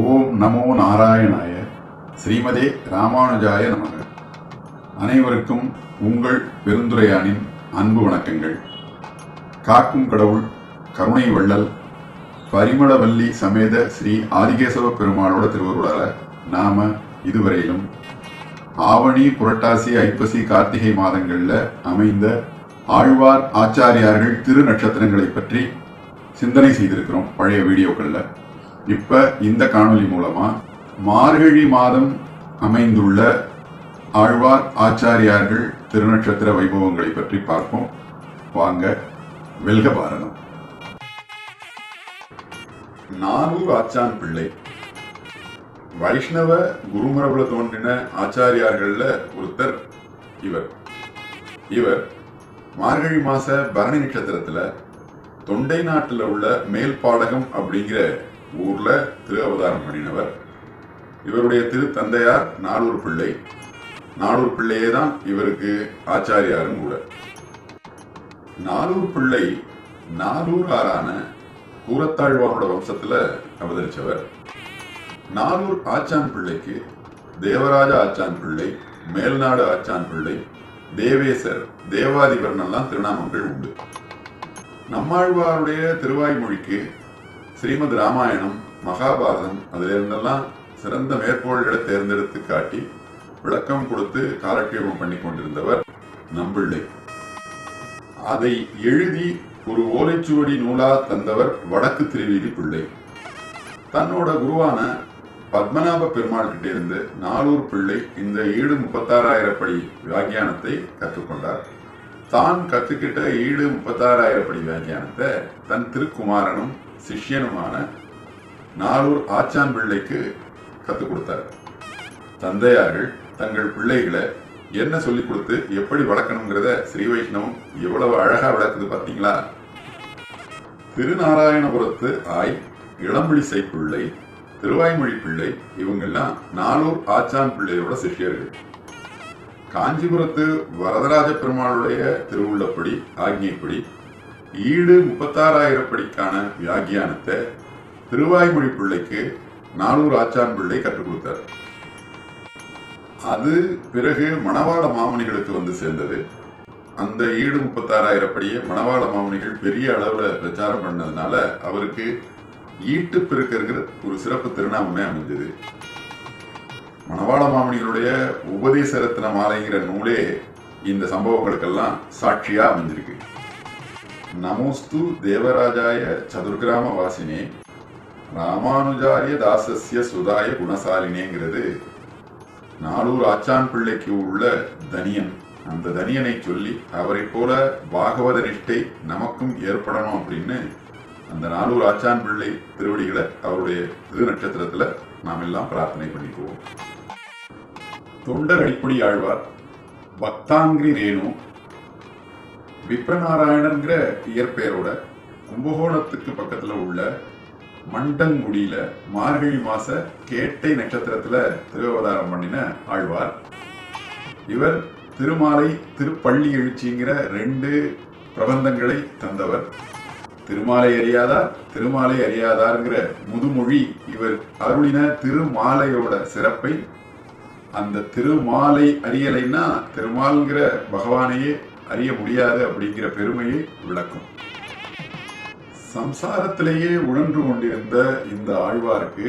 ஓம் நமோ நாராயணாய ஸ்ரீமதே ராமானுஜாய நமக. அனைவருக்கும் உங்கள் பெருந்துரையானின் அன்பு வணக்கங்கள். காக்கும் கடவுள் கருணை வள்ளல் பரிமளவல்லி சமேத ஸ்ரீ ஆதிகேசவ பெருமாளோட திருவருளால நாம இதுவரையிலும் ஆவணி புரட்டாசி ஐப்பசி கார்த்திகை மாதங்களில் அமைந்த ஆழ்வார் ஆச்சாரியார்கள் திரு நட்சத்திரங்களை பற்றி சிந்தனை செய்திருக்கிறோம் பழைய வீடியோக்களில். இப்ப இந்த காணொளி மூலமா மார்கழி மாதம் அமைந்துள்ள ஆழ்வார் ஆச்சாரியார்கள் திருநட்சத்திர வைபவங்களை பற்றி பார்ப்போம். வாங்க வெல்க பாரதம். நானூர் ஆச்சான் பிள்ளை. வைஷ்ணவ குருமரபுல தோன்றின ஆச்சாரியார்கள்ல ஒருத்தர் இவர். இவர் மார்கழி மாச பரணி நட்சத்திரத்துல தொண்டை நாட்டில் உள்ள மேல் பாடகம் அப்படிங்கிற ஊர்ல திரு அவதாரம் பண்ணினவர் இவருடைய திரு தந்தையார் நாடூர் பிள்ளை. நாடூர் பிள்ளையே தான் இவருக்கு ஆச்சாரியாரும் கூட. நாடூர் பிள்ளை நாடூர் ஆறான கூரத்தாழ்வானோட வம்சத்துல அவதரிச்சவர். நாலூர் ஆச்சான் பிள்ளைக்கு தேவராஜ ஆச்சான் பிள்ளை மேல்நாடு ஆச்சான் பிள்ளை தேவேசர் தேவாதிபரன் எல்லாம் திருநாமங்கள் உண்டு. நம்மாழ்வாருடைய திருவாய்மொழிக்கு ஸ்ரீமத் ராமாயணம் மகாபாரதம் அதுல இருந்தெல்லாம் சிறந்த மேற்கோள்களை தேர்ந்தெடுத்து காட்டி விளக்கம் கொடுத்து காலட்சேபம் பண்ணி கொண்டிருந்தவர் நம்பிள்ளை. அதை எழுதி ஒரு ஓலைச்சுவடி நூலா தந்தவர் வடக்கு திருவீதி பிள்ளை. தன்னோட குருவான பத்மநாப பெருமாள் கிட்ட இருந்து நாலூர் பிள்ளை இந்த ஈடு முப்பத்தாறாயிரப்படி வியாக்கியானத்தை கற்றுக்கொண்டார். தான் கத்துக்கிட்ட ஈடு முப்பத்தாறாயிரம் படி வியாக்கியானத்தை தன் திருக்குமாரனும் சிஷ்யனுமான நாலூர் ஆச்சான் பிள்ளைக்கு கற்றுக் கொடுத்தார். தந்தையார்கள் தங்கள் பிள்ளைகளை என்ன சொல்லிக் கொடுத்து எப்படி வளர்க்கணுங்கிறத ஸ்ரீ வைஷ்ணவம் எவ்வளவு அழகா வளர்க்குது பார்த்தீங்களா? திருநாராயணபுரத்து ஆய் இளம்பிழிசை பிள்ளை திருவாய்மொழி பிள்ளை இவங்கெல்லாம் நானூர் ஆச்சான் பிள்ளையோட சிஷ்யர்கள். காஞ்சிபுரத்து வரதராஜ பெருமாளுடைய திருவுள்ளப்படி ஆக்ஞைப்படி ஈடு முப்பத்தாறாயிரம் படிக்கான வியாக்கியானத்தை திருவாய்மொழி பிள்ளைக்கு நானூர் ஆச்சான் பிள்ளை கற்றுக் கொடுத்தார். அது பிறகு மணவாள மாமணிகளுக்கு வந்து சேர்ந்தது. அந்த ஈடு முப்பத்தாறாயிரம் படியே மணவாள மாமணிகள் பெரிய அளவுல பிரச்சாரம் பண்ணதுனால அவருக்கு ஈட்டு பெருக்கிற ஒரு சிறப்பு திருநாமமே அமைஞ்சது. மணவாள மாமணிகளுடைய உபதேச ரத்ன மாலைங்கிற நூலே இந்த சம்பவங்களுக்கெல்லாம் சாட்சியா அமைஞ்சிருக்கு. நமோஸ்து தேவராஜாய சதுர்கிராம வாசினே ராமானுஜாரிய தாசஸ்ய சுதாய குணசாலினேங்கிறது நாளூர் ஆச்சான் பிள்ளைக்கு உள்ள தனியன் அந்த தனியனை சொல்லி அவரை போல பாகவத நிஷ்டை நமக்கும் ஏற்படணும் அப்படின்னு அந்த நாலூர் ஆச்சான் பிள்ளை திருவடிகளை அவருடைய திரு நட்சத்திரத்துல நாம் எல்லாம் பிரார்த்தனை பண்ணிக்குவோம். தொண்டர் அடிப்படி ஆழ்வார் பக்தாங்கிரி ரேணு விப்ரநாராயணன்கிற இயற்பெயரோட கும்பகோணத்துக்கு பக்கத்துல உள்ள மண்டங்குடியில மார்கழி மாச கேட்டை நட்சத்திரத்துல திருவதாரம் பண்ணின ஆழ்வார். இவர் திருமாலை திருப்பள்ளி எழுச்சிங்கிற ரெண்டு பிரபந்தங்களை தந்தவர். திருமாலை அறியாதார் திருமாலை அறியாதார்ங்கிற முதுமொழி இவர் அருளின திருமாலையோட சிறப்பை அந்த திருமாலை அறியலைன்னா திருமால்ங்கிற பகவானையே அறிய முடியாது அப்படிங்கிற பெருமையை விளக்கும். சம்சாரத்திலேயே உழன்று கொண்டிருந்த இந்த ஆழ்வாருக்கு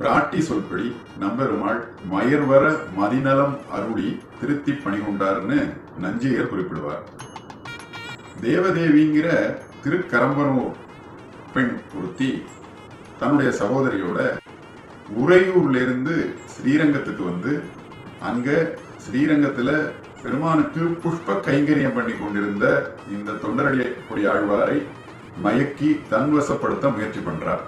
பிராட்டி சொல்படி நம்பெருமாள் மயர்வர மதிநலம் அருளி திருத்தி பணிகொண்டார்னு நஞ்சியர் குறிப்பிடுவார். தேவதேவிங்கிற திருக்கரம்பனூர் பெண் ஒருத்தி தன்னுடைய சகோதரியோட உறையூர்ல இருந்து ஸ்ரீரங்கத்துக்கு வந்து அங்க ஸ்ரீரங்கத்துல பெருமானுக்கு புஷ்ப கைங்கரியம் பண்ணி கொண்டிருந்த இந்த தொண்டரடியக்கூடிய ஆழ்வாரை மயக்கி தன்வசப்படுத்த முயற்சி பண்றார்.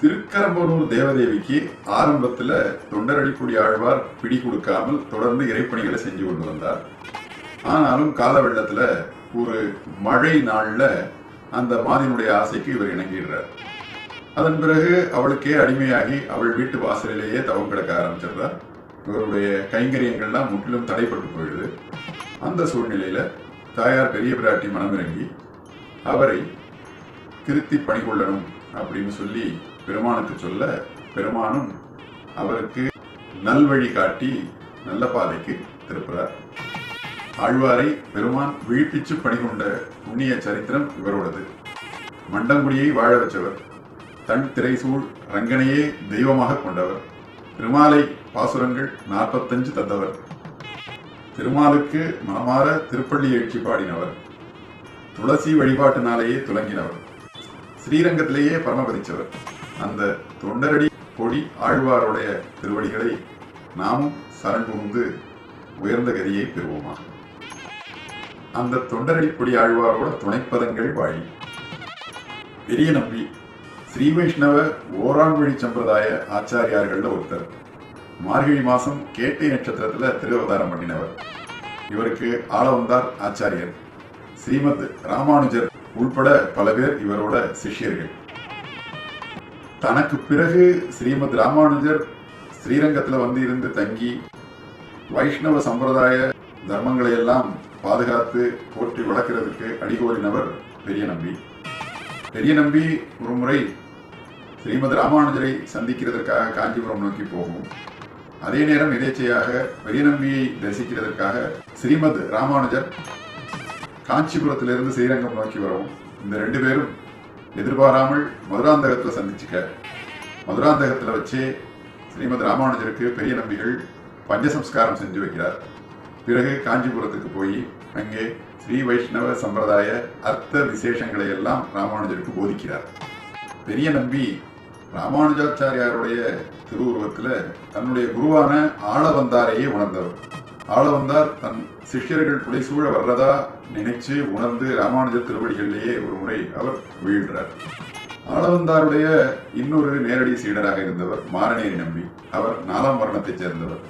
திருக்கரம்பனூர் தேவதேவிக்கு ஆரம்பத்துல தொண்டரடிக்குடி ஆழ்வார் பிடி கொடுக்காமல் தொடர்ந்து இறைப்பணிகளை செஞ்சு கொண்டு வந்தார். ஆனாலும் கால வெள்ளத்துல ஒரு மழை நாள்ல அந்த மாதினுடைய ஆசைக்கு இவர் இணங்கிடுறார். அதன் பிறகு அவளுக்கே அடிமையாகி அவள் வீட்டு வாசலிலேயே தவம் கிடக்க ஆரம்பிச்சிடுறார். இவருடைய கைங்கரியங்கள்லாம் முற்றிலும் தடைப்பட்டு போயிடுது. அந்த சூழ்நிலையில தாயார் பெரிய பிராட்டி மனமிறங்கி அவரை திருத்தி பணிகொள்ளணும் அப்படின்னு சொல்லி பெருமானுக்கு சொல்ல பெருமானும் அவருக்கு நல்வழி காட்டி நல்ல பாதைக்கு திருப்புறார். ஆழ்வாரை பெருமான் விழிப்பிச்சு பணிகொண்ட புண்ணிய சரித்திரம் இவரோடது. மண்டங்குடியை வாழ வச்சவர். தன் திரைசூழ் ரங்கனையே தெய்வமாக கொண்டவர். திருமாலை பாசுரங்கள் நாற்பத்தஞ்சு தந்தவர். திருமாலுக்கு மனமாற திருப்பள்ளி எழுச்சி பாடினவர். துளசி வழிபாட்டினாலேயே துலங்கினவர் ஸ்ரீரங்கத்திலேயே பரமபதிச்சவர் அந்த தொண்டரடி பொடி ஆழ்வாருடைய திருவடிகளை நாமும் சரண் புகுந்து உயர்ந்த கதியை பெறுவோமா? அந்த தொண்டரடி பொடி ஆழ்வாரோட துணைப்பதங்கள் வாழி. பெரிய நம்பி ஸ்ரீ வைஷ்ணவ ஓராண்வழி சம்பிரதாய ஆச்சாரியார்கள்ல ஒருத்தர். மார்கழி மாசம் கேட்டை நட்சத்திரத்துல திருவதாரம் பண்ணினவர். இவருக்கு ஆள வந்தார் ஆச்சாரியர். ஸ்ரீமத் ராமானுஜர் உள்பட பல பேர் இவரோட சிஷ்யர்கள். தனக்கு பிறகு ஸ்ரீமத் ராமானுஜர் ஸ்ரீரங்கத்துல வந்து இருந்து தங்கி வைஷ்ணவ சம்பிரதாய தர்மங்களை எல்லாம் பாதுகாத்து போற்றி வளர்க்கிறதுக்கு அடிகோலினவர் பெரிய நம்பி. பெரிய நம்பி ஒரு முறை ஸ்ரீமத் ராமானுஜரை சந்திக்கிறதற்காக காஞ்சிபுரம் நோக்கி போகும். அதே நேரம் எதேச்சையாக பெரிய நம்பியை தரிசிக்கிறதற்காக ஸ்ரீமத் ராமானுஜர் காஞ்சிபுரத்திலிருந்து ஸ்ரீரங்கம் நோக்கி வரவும் இந்த ரெண்டு பேரும் எதிர்பாராமல் மதுராந்தகத்தில் சந்திச்சுக்க. மதுராந்தகத்தில் வச்சே ஸ்ரீமத் ராமானுஜருக்கு பெரிய நம்பிகள் பஞ்சசம்ஸ்காரம் செஞ்சு வைக்கிறார். பிறகு காஞ்சிபுரத்துக்கு போய் அங்கே ஸ்ரீ வைஷ்ணவ சம்பிரதாய அர்த்த விசேஷங்களை எல்லாம் ராமானுஜருக்கு போதிக்கிறார். பெரிய நம்பி ராமானுஜாச்சாரியாருடைய திருவுருவத்துல தன்னுடைய குருவான ஆளவந்தாரையே உணர்ந்தவர். ஆளவந்தார் தன் சிஷ்யர்கள் புடைசூழ வர்றதா நினைச்சு உணர்ந்து ராமானுஜர் திருவடிகளிலேயே ஒரு முறை அவர் வீழ்கிறார் ஆளவந்தாருடைய இன்னொரு நேரடி சீடராக இருந்தவர் மாரநேரி நம்பி அவர் நாலாம் வர்ணத்தைச் சேர்ந்தவர்.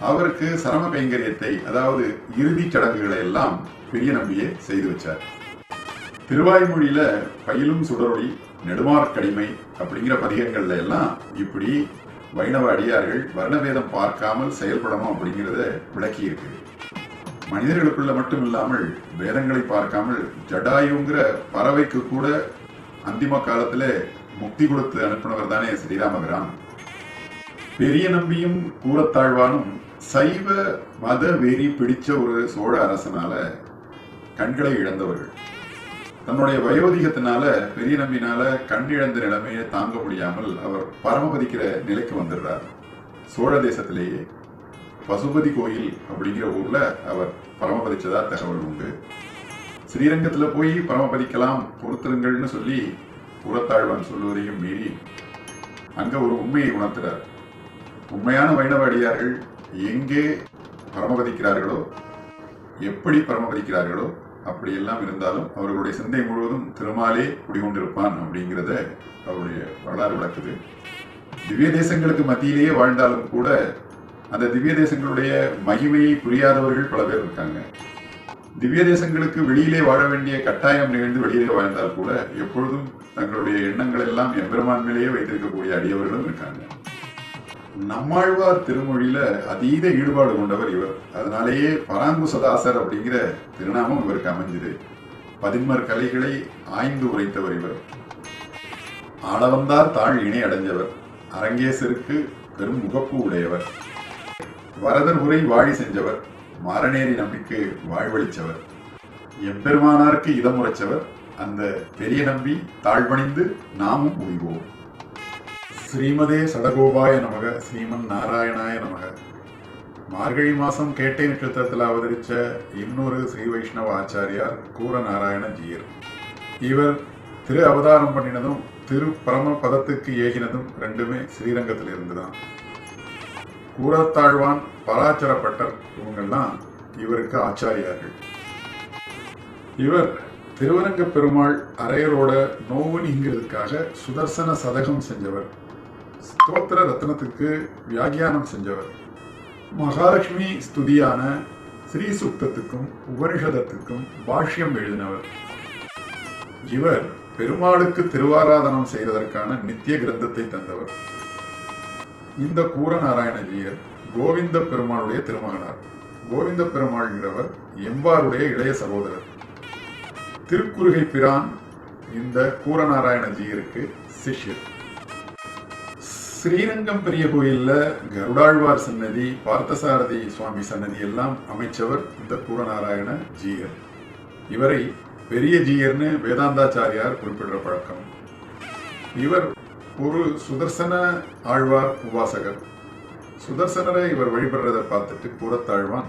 அவருக்கு சரம கைங்கரியத்தை அதாவது இறுதிச் சடங்குகளை எல்லாம் பெரிய நம்பியே செய்து வச்சார். திருவாய்மொழியில பயிலும் சுடரொளி நெடுமார்க்கடிமை அப்படிங்கிற பதிகங்கள்ல எல்லாம் இப்படி வைணவ அடியார்கள் வர்ணவேதம் பார்க்காமல் செயல்படணும் அப்படிங்கிறத விளக்கி இருக்கு. மனிதர்களுக்குள்ள மட்டும் இல்லாமல் வேதங்களை பார்க்காமல் ஜடாயுங்கிற பறவைக்கு கூட அந்திம காலத்துல முக்தி கொடுத்து அனுப்பினவர் தானே ஸ்ரீராமபிரான். பெரிய நம்பியும் கூறத்தாழ்வானும் சைவ மத வெறி பிடிச்ச ஒரு சோழ அரசனால கண்களை இழந்தவர்கள். தன்னுடைய வயோதிகத்தினால பெரிய நம்பினால கண்டிழந்த நிலைமையை தாங்க முடியாமல் அவர் பரமபதிக்கிற நிலைக்கு வந்துடுறார். சோழ தேசத்திலேயே பசுபதி கோயில் அப்படிங்கிற ஊர்ல அவர் பரமபதிச்சதா தகவல் உண்டு. ஸ்ரீரங்கத்துல போய் பரமபதிக்கலாம் பொறுத்திருங்கள்னு சொல்லி புறத்தாழ்வான் சொல்வதையும் மீறி அங்க ஒரு உண்மையை உணர்த்துறார். உண்மையான வைணவ அடியார்கள் எங்கே பரமபதிக்கிறார்களோ எப்படி பரமபதிக்கிறார்களோ அப்படி எல்லாம் இருந்தாலும் அவர்களுடைய சிந்தை முழுவதும் திருமாலே குடிகொண்டிருப்பான் அப்படிங்கிறத அவருடைய வரலாறு விளக்குது. திவ்ய தேசங்களுக்கு மத்தியிலேயே வாழ்ந்தாலும் கூட அந்த திவ்ய தேசங்களுடைய மகிமையை புரியாதவர்கள் பல பேர் இருக்காங்க. திவ்ய தேசங்களுக்கு வெளியிலே வாழ வேண்டிய கட்டாயம் நிகழ்ந்து வெளியிலே வாழ்ந்தால் கூட எப்பொழுதும் தங்களுடைய எண்ணங்கள் எல்லாம் எம்பெருமான் மேலேயே வைத்திருக்கக்கூடிய அடியவர்களும் இருக்காங்க. நம்மாழ்வார் திருமொழியில அதீத ஈடுபாடு கொண்டவர் இவர். அதனாலேயே பராங்குசதாசர் அப்படிங்கிற திருநாமம் இவருக்கு அமைஞ்சது. பதின்மர் கலைகளை ஆய்ந்து உரைத்தவர் இவர். ஆளவந்தார் தாழ் இணை அடைஞ்சவர். அரங்கேசருக்கு பெரும் முகப்பு உடையவர். வரதர் உரை வாழி செஞ்சவர். மாரநேரி நம்பிக்கு வாழ்வழிச்சவர் எம்பெருமானாருக்கு இதமுறைச்சவர் அந்த பெரிய நம்பி தாழ்வணிந்து நாமும் உய்வோம். ஸ்ரீமதே சடகோபாய நமக ஸ்ரீமன் நாராயணாய நமக. மார்கழி மாசம் கேட்டை நட்சத்திரத்தில் அவதரித்த இன்னொரு ஸ்ரீ வைஷ்ணவ ஆச்சாரியார் கூர நாராயண ஜீயர் இவர் திரு அவதாரம் பண்ணினதும் திரு பரம பதத்துக்கு ஏகினதும் ரெண்டுமே ஸ்ரீரங்கத்தில் இருந்துதான். கூரத்தாழ்வான் பராச்சரப்பட்டர் இவங்கள்லாம் இவருக்கு ஆச்சாரியார்கள். இவர் திருவரங்க பெருமாள் அரையரோட நோவு நீங்கிறதுக்காக சுதர்சன சதகம் செஞ்சவர். ஸ்தோத்திர ரத்னத்துக்கு வியாக்கியானம் செஞ்சவர். மகாலட்சுமி ஸ்துதியான ஸ்ரீ சுக்தத்துக்கும் உபனிஷதத்துக்கும் பாஷ்யம் எழுதினவர். இவர் பெருமாளுக்கு திருவாராதனம் செய்வதற்கான நித்திய கிரந்தத்தை தந்தவர். இந்த கூரநாராயணஜியர் கோவிந்த பெருமாளுடைய திருமகனார். கோவிந்த பெருமாள்ங்கிறவர் எம்பாருடைய இளைய சகோதரர். திருக்குறுகை பிரான் இந்த கூரநாராயணஜியருக்கு சிஷ்யர். ஸ்ரீரங்கம் பெரிய கோயில்ல கருடாழ்வார் சன்னதி பார்த்தசாரதி சுவாமி சன்னதி எல்லாம் அமைச்சவர் இந்த கூரநாராயண ஜீயர். இவரை பெரிய ஜீயர்னு வேதாந்தாச்சாரியார் குறிப்பிடுற பழக்கம். இவர் ஒரு சுதர்சன ஆழ்வார் உபாசகர். சுதர்சனரை இவர் வழிபடுறதை பார்த்துட்டு கூறத்தாழ்வான்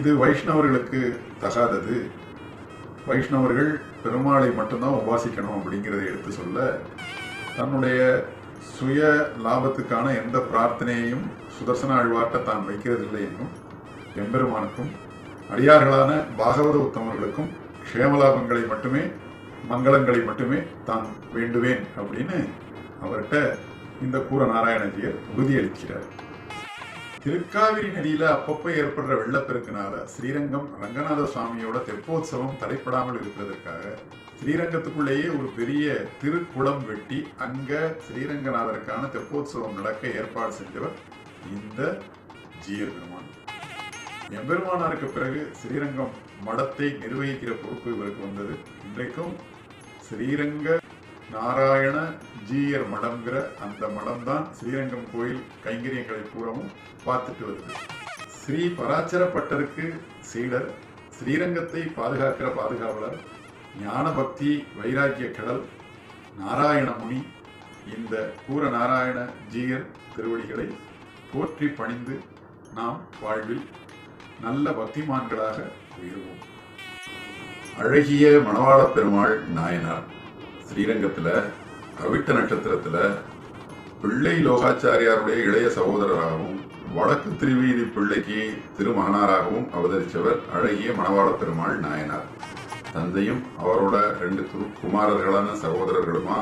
இது வைஷ்ணவர்களுக்கு தகாதது. வைஷ்ணவர்கள் பெருமாளை மட்டும்தான் உபாசிக்கணும் அப்படிங்கிறதை எடுத்து சொல்ல தன்னுடைய சுய லாபத்துக்கான எந்த பிரார்த்தனையையும் சுதர்சன அழ்வாட்ட தான் வைக்கிறதில்லை என்றும் எம்பெருமானுக்கும் அடியார்களான பாகவத உத்தமர்களுக்கும் க்ஷேமலாபங்களை மட்டுமே மங்களங்களை மட்டுமே தான் வேண்டுவேன் அப்படின்னு அவர்கிட்ட இந்த கூற நாராயணஜியர் உறுதியளிக்கிறார். திருக்காவிரி நதியில அப்பப்போ ஏற்படுற வெள்ளப்பெருக்கினால ஸ்ரீரங்கம் ரங்கநாத சுவாமியோட தெப்போத்சவம் தடைப்படாமல் இருக்கிறதுக்காக ஸ்ரீரங்கத்துக்குள்ளேயே ஒரு பெரிய திருக்குளம் வெட்டி அங்க ஸ்ரீரங்கநாதருக்கான தெப்போத்சவம் நடக்க ஏற்பாடு செஞ்சவர் இந்த ஜீயர் பெருமான் எம்பெருமானாருக்கு பிறகு ஸ்ரீரங்கம் மடத்தை நிர்வகிக்கிற பொறுப்பு இவருக்கு வந்தது. இன்றைக்கும் ஸ்ரீரங்க நாராயண ஜீயர் மடம்ங்கிற அந்த மடம் தான் ஸ்ரீரங்கம் கோயில் கைங்கரியங்களை பூராவும் பார்த்துட்டு வருது. ஸ்ரீ பராச்சரப்பட்டருக்கு சீடர் ஸ்ரீரங்கத்தை பாதுகாக்கிற பாதுகாவலர் ஞான பக்தி வைராக்கிய கடல் நாராயண முனி இந்த கூர நாராயண ஜீயர் திருவடிகளை போற்றி பணிந்து நாம் வாழ்வில் நல்ல பக்திமான்களாக உயர்வோம். அழகிய மணவாள பெருமாள் நாயனார். ஸ்ரீரங்கத்துல அவிட்ட நட்சத்திரத்துல பிள்ளை லோகாச்சாரியாருடைய இளைய சகோதரராகவும் வடக்கு திருவீதி பிள்ளைக்கு திருமகனாராகவும் அவதரித்தவர் அழகிய மணவாள பெருமாள் நாயனார். தந்தையும் அவரோட ரெண்டு துரு குமாரர்களான சகோதரர்களுமா?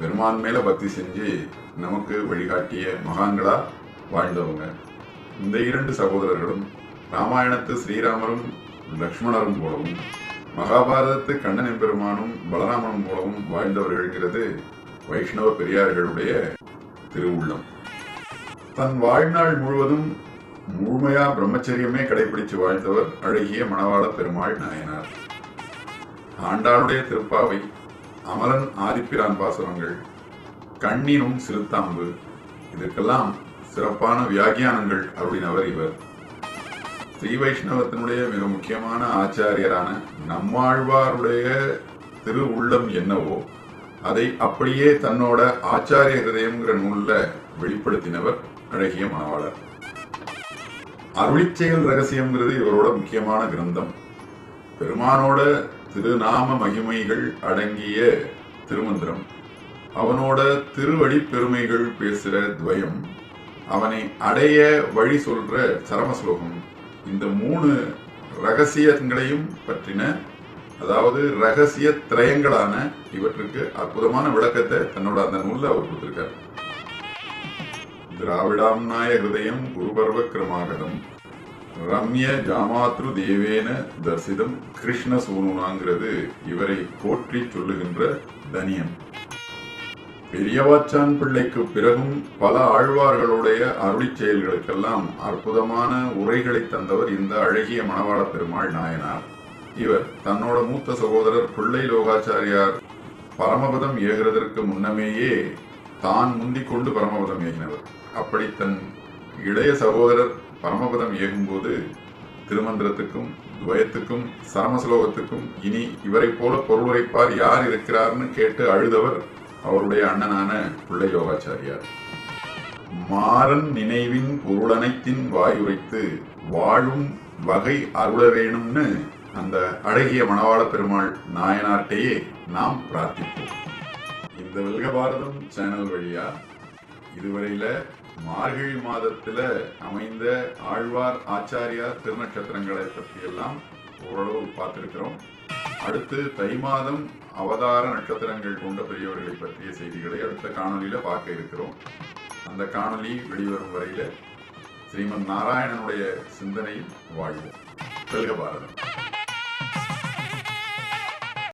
பெருமான் மேல பக்தி செஞ்சு நமக்கு வழிகாட்டிய மகான்களா வாழ்ந்தவங்க. இந்த இரண்டு சகோதரர்களும் ராமாயணத்து ஸ்ரீராமரும் லக்ஷ்மணரும் போலவும் மகாபாரதத்து கண்ணனை பெருமானும் பலராமனும் மூலமும் வாழ்ந்தவர்கள் இருக்கிறது வைஷ்ணவ பெரியார்களுடைய திருவுள்ளம். தன் வாழ்நாள் முழுவதும் முழுமையா பிரம்மச்சரியமே கடைபிடிச்சு வாழ்ந்தவர் அழகிய மணவாள பெருமாள் நாயனார். ஆண்டாளுடைய திருப்பாவை அமரன் ஆதிப்பிரான் பாசுரங்கள் கண்ணினும் சிறுத்தாம்பு இதற்கெல்லாம் சிறப்பான வியாக்கியானங்கள் அப்படின்னவர் இவர். ஸ்ரீ வைஷ்ணவத்தினுடைய மிக முக்கியமான ஆச்சாரியரான நம்மாழ்வாருடைய திரு உள்ளம் என்னவோ அதை அப்படியே தன்னோட ஆச்சாரிய ஹிருதயம்ங்கிற நூலில் வெளிப்படுத்தினவர் அழகிய மணவாளர். அருளிச்செயல் ரகசியம்ங்கிறது இவரோட முக்கியமான கிரந்தம். பெருமானோட திருநாம மகிமைகள் அடங்கிய திருமந்திரம். அவனோட திருவடி பெருமைகள் பேசுற துவயம் அவனை அடைய வழி சொல்ற சரம ஸ்லோகம் இந்த மூணு ரகசியங்களையும் பற்றின அதாவது ரகசிய திரயங்களான இவற்றுக்கு அற்புதமான விளக்கத்தை தன்னோட அந்த நூல்ல அவர் கொடுத்திருக்கார். திராவிடாம்நாய ஹிருதயம் குருபர்வ கிரமாகதம் ரம்ய ஜாமாத்ரு தேவேன தர்சிதம் கிருஷ்ண சூனுனாங்கிறது இவரை போற்றி சொல்லுகின்ற தனியம். பெரியவாச்சான் பிள்ளைக்கு பிறகும் பல ஆழ்வார்களுடைய அருளிச் செயல்களுக்கெல்லாம் அற்புதமான உரைகளை தந்தவர் இந்த அழகிய மணவாள பெருமாள் நாயனார். இவர் தன்னோட மூத்த சகோதரர் பிள்ளை லோகாச்சாரியார் பரமபதம் ஏகிறதற்கு முன்னமேயே தான் முந்திக் கொண்டு பரமபதம் ஏகினவர். அப்படி தன் இளைய சகோதரர் பரமபதம் ஏகும்போது திருமந்திரத்துக்கும் துவயத்துக்கும் சரமஸ்லோகத்துக்கும் இனி இவரை போல பொருளுரைப்பார் யார் இருக்கிறார்னு கேட்டு அழுதவர் அவருடைய அண்ணனான பிள்ளை யோகாச்சாரியார். மாறன் நினைவின் பொருளனைத்தின் வாயுரைத்து வாழும் வகை அருள வேணும்னு அந்த அழகிய மணவாள பெருமாள் நாயனார்ட்டையே நாம் பிரார்த்திப்போம். இந்த வெல்க பாரதம் சேனல் வழியா இதுவரையில மார்கழி மாதத்துல அமைந்த ஆழ்வார் ஆச்சாரியார் திருநட்சத்திரங்களை பற்றியெல்லாம் ஓரளவு பார்த்திருக்கிறோம். அடுத்து தை மாதம் அவதார நட்சத்திரங்கள் கொண்ட பெரியவர்களை பற்றிய செய்திகளை அடுத்த காணொலியில பார்க்க இருக்கிறோம். அந்த காணொலி வெளிவரும் வரையில ஸ்ரீமன் நாராயணனுடைய சிந்தனையில் வாழ்வோம் வெல்க பாரதம்.